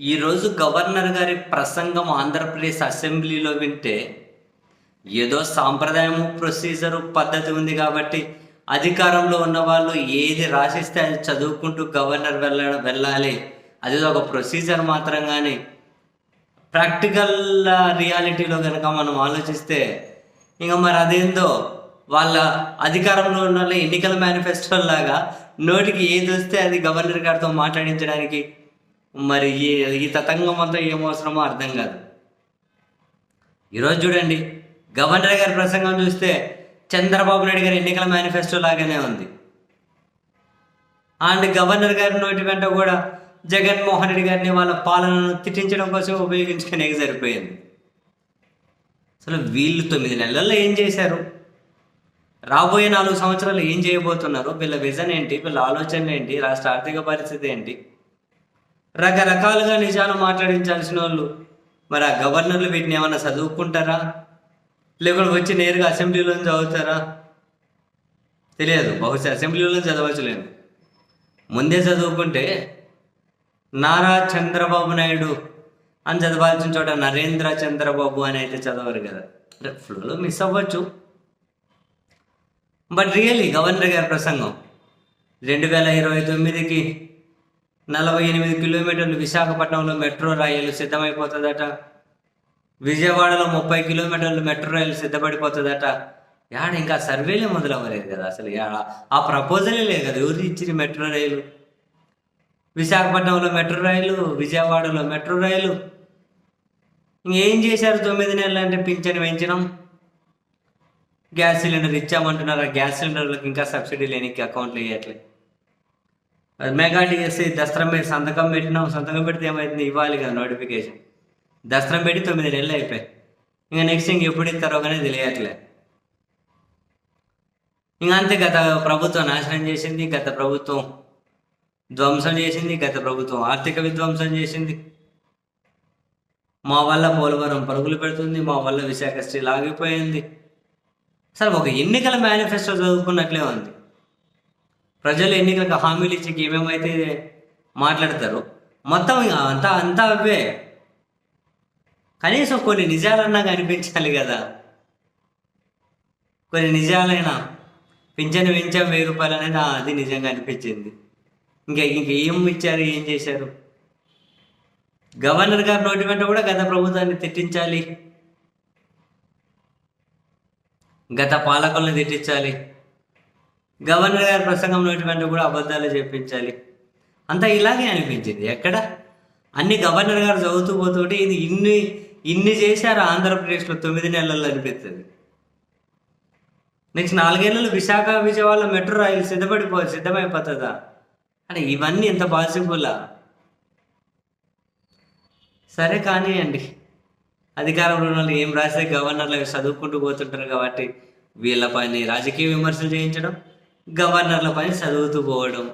ఈరోజు గవర్నర్ గారి ప్రసంగం ఆంధ్రప్రదేశ్ అసెంబ్లీలో వింటే ఏదో సాంప్రదాయము ప్రొసీజరు పద్ధతి ఉంది కాబట్టి అధికారంలో ఉన్న వాళ్ళు ఏది రాసిస్తే అది చదువుకుంటూ గవర్నర్ వెళ్ళ వెళ్ళాలి. అది ఒక ప్రొసీజర్ మాత్రం కానీ ప్రాక్టికల్ రియాలిటీలో కనుక మనం ఆలోచిస్తే ఇంకా మరి అదేందో? వాళ్ళ అధికారంలో ఉన్న వాళ్ళ ఎన్నికల మేనిఫెస్టో లాగా నోటికి ఏది వస్తే అది గవర్నర్ గారితో మాట్లాడించడానికి మరి ఈ ఈ తతంగం అంతా ఏం అవసరమో అర్థం కాదు. ఈరోజు చూడండి గవర్నర్ గారి ప్రసంగం చూస్తే చంద్రబాబు నాయుడు గారి ఎన్నికల మేనిఫెస్టో లాగానే ఉంది. అండ్ గవర్నర్ గారి నోటి వెంట కూడా జగన్మోహన్ రెడ్డి గారిని వాళ్ళ పాలనను తిట్టించడం కోసం ఉపయోగించుకునే సరిపోయింది. అసలు వీళ్ళు తొమ్మిది నెలల్లో ఏం చేశారు? రాబోయే నాలుగు సంవత్సరాలు ఏం చేయబోతున్నారు? వీళ్ళ విజన్ ఏంటి? వీళ్ళ ఆలోచన ఏంటి? రాష్ట్ర ఆర్థిక పరిస్థితి ఏంటి? రకరకాలుగా నిజాలు మాట్లాడించాల్సిన వాళ్ళు మరి ఆ గవర్నర్లు వీటిని ఏమన్నా చదువుకుంటారా? లేకుంటే వచ్చి నేరుగా అసెంబ్లీలో చదువుతారా? తెలియదు. బహుశా అసెంబ్లీలో చదవచ్చులేను ముందే చదువుకుంటే నారా చంద్రబాబు నాయుడు అని చదవాల్సిన చోట నరేంద్ర చంద్రబాబు అని అయితే చదవరు కదా. ఫ్లోలో మిస్ అవ్వచ్చు. బట్ రియల్లీ గవర్నర్ గారి ప్రసంగం రెండు వేల ఇరవై తొమ్మిదికి నలభై ఎనిమిది కిలోమీటర్లు విశాఖపట్నంలో మెట్రో రైలు సిద్ధమైపోతుందట. విజయవాడలో ముప్పై కిలోమీటర్లు మెట్రో రైలు సిద్ధపడిపోతుందట. యాడ ఇంకా సర్వేలే మొదలవ్వలేదు కదా అసలు యాడ? ఆ ప్రపోజలే లేదు కదా ఎవరు ఇచ్చిన మెట్రో రైలు? విశాఖపట్నంలో మెట్రో రైలు విజయవాడలో మెట్రో రైలు. ఇంకేం చేశారు తొమ్మిది నెలలు అంటే పింఛను పెంచడం గ్యాస్ సిలిండర్ ఇచ్చామంటున్నారు ఆ గ్యాస్ సిలిండర్లకు ఇంకా సబ్సిడీ లేని అకౌంట్లు వేయట్లేదు అది చేసి దసరా మీద సంతకం పెట్టినాం సంతకం పెడితే ఏమైంది ఇవ్వాలి కదా నోటిఫికేషన్ దసరా పెట్టి తొమ్మిది నెలలు అయిపోయాయి. ఇంకా నెక్స్ట్ ఇంక ఎప్పుడు ఇస్తారో కానీ తెలియట్లే. ఇంకా అంతే గత ప్రభుత్వం నాశనం చేసింది గత ప్రభుత్వం ధ్వంసం చేసింది గత ప్రభుత్వం ఆర్థిక విధ్వంసం చేసింది. మా వల్ల పోలవరం పరుగులు పెడుతుంది మా వల్ల విశాఖ స్త్రీ లాగిపోయింది సరే ఒక ఎన్నికల మేనిఫెస్టో చదువుకున్నట్లే ఉంది. ప్రజలు ఎన్నికలకు హామీలు ఇచ్చి ఏమేమైతే మాట్లాడతారో మొత్తం ఇక అంతా అంతా అవే. కనీసం కొన్ని నిజాలన్నా కనిపించాలి కదా. కొన్ని నిజాలైనా పింఛను పెంచాం వెయ్యి రూపాయలు అనేది అది నిజంగా అనిపించింది. ఇంకా ఇంకా ఏం ఇచ్చారు ఏం చేశారు? గవర్నర్ గారి నోటి వెంట కూడా గత ప్రభుత్వాన్ని తిట్టించాలి. గత పాలకులను తిట్టించాలి. గవర్నర్ గారి ప్రసంగంలో కూడా అబద్ధాలు చెప్పించాలి. అంతా ఇలాగే అనిపించింది. ఎక్కడ? అన్ని గవర్నర్ గారు చదువుతూ పోతుంటే ఇది ఇన్ని ఇన్ని చేశారు ఆంధ్రప్రదేశ్లో తొమ్మిది నెలల్లో అనిపిస్తుంది. నెక్స్ట్ నాలుగేళ్ళలో విశాఖ విజయవాడ మెట్రో రైలు సిద్ధపడిపో సిద్ధమైపోతుందా? అంటే ఇవన్నీ ఎంత పాసిబుల్లా సరే కానీ అధికారంలో ఉన్న వాళ్ళు ఏం రాసే గవర్నర్లు అవి చదువుకుంటూ పోతుంటారు కాబట్టి వీళ్ళ పని రాజకీయ విమర్శలు చేయించడం. గవర్నర్ల పని చదువుతూ పోవడం.